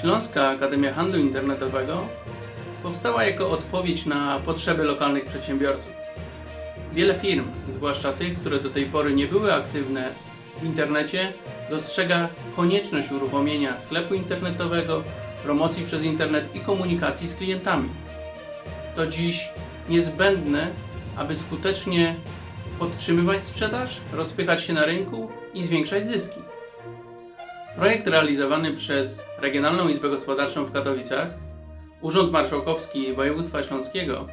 Śląska Akademia Handlu Internetowego powstała jako odpowiedź na potrzeby lokalnych przedsiębiorców. Wiele firm, zwłaszcza tych, które do tej pory nie były aktywne w internecie, dostrzega konieczność uruchomienia sklepu internetowego, promocji przez internet i komunikacji z klientami. To dziś niezbędne, aby skutecznie podtrzymywać sprzedaż, rozpychać się na rynku i zwiększać zyski. Projekt realizowany przez Regionalną Izbę Gospodarczą w Katowicach, Urząd Marszałkowski Województwa Śląskiego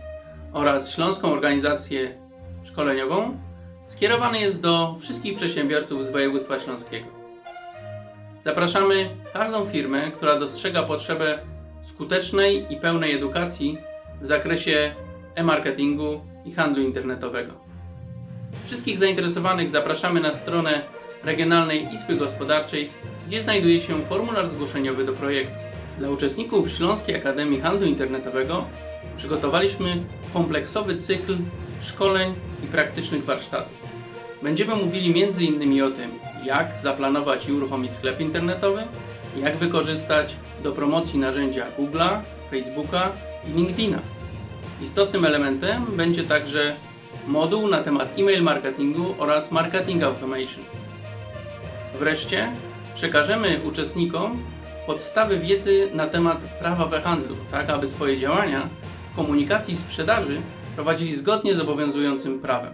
oraz Śląską Organizację Szkoleniową skierowany jest do wszystkich przedsiębiorców z województwa śląskiego. Zapraszamy każdą firmę, która dostrzega potrzebę skutecznej i pełnej edukacji w zakresie e-marketingu i handlu internetowego. Wszystkich zainteresowanych zapraszamy na stronę Regionalnej Izby Gospodarczej, gdzie znajduje się formularz zgłoszeniowy do projektu. Dla uczestników Śląskiej Akademii Handlu Internetowego przygotowaliśmy kompleksowy cykl szkoleń i praktycznych warsztatów. Będziemy mówili m.in. o tym, jak zaplanować i uruchomić sklep internetowy, jak wykorzystać do promocji narzędzia Google'a, Facebooka i LinkedIna. Istotnym elementem będzie także moduł na temat e-mail marketingu oraz marketing automation. Wreszcie przekażemy uczestnikom podstawy wiedzy na temat prawa we handlu, tak aby swoje działania w komunikacji i sprzedaży prowadzili zgodnie z obowiązującym prawem.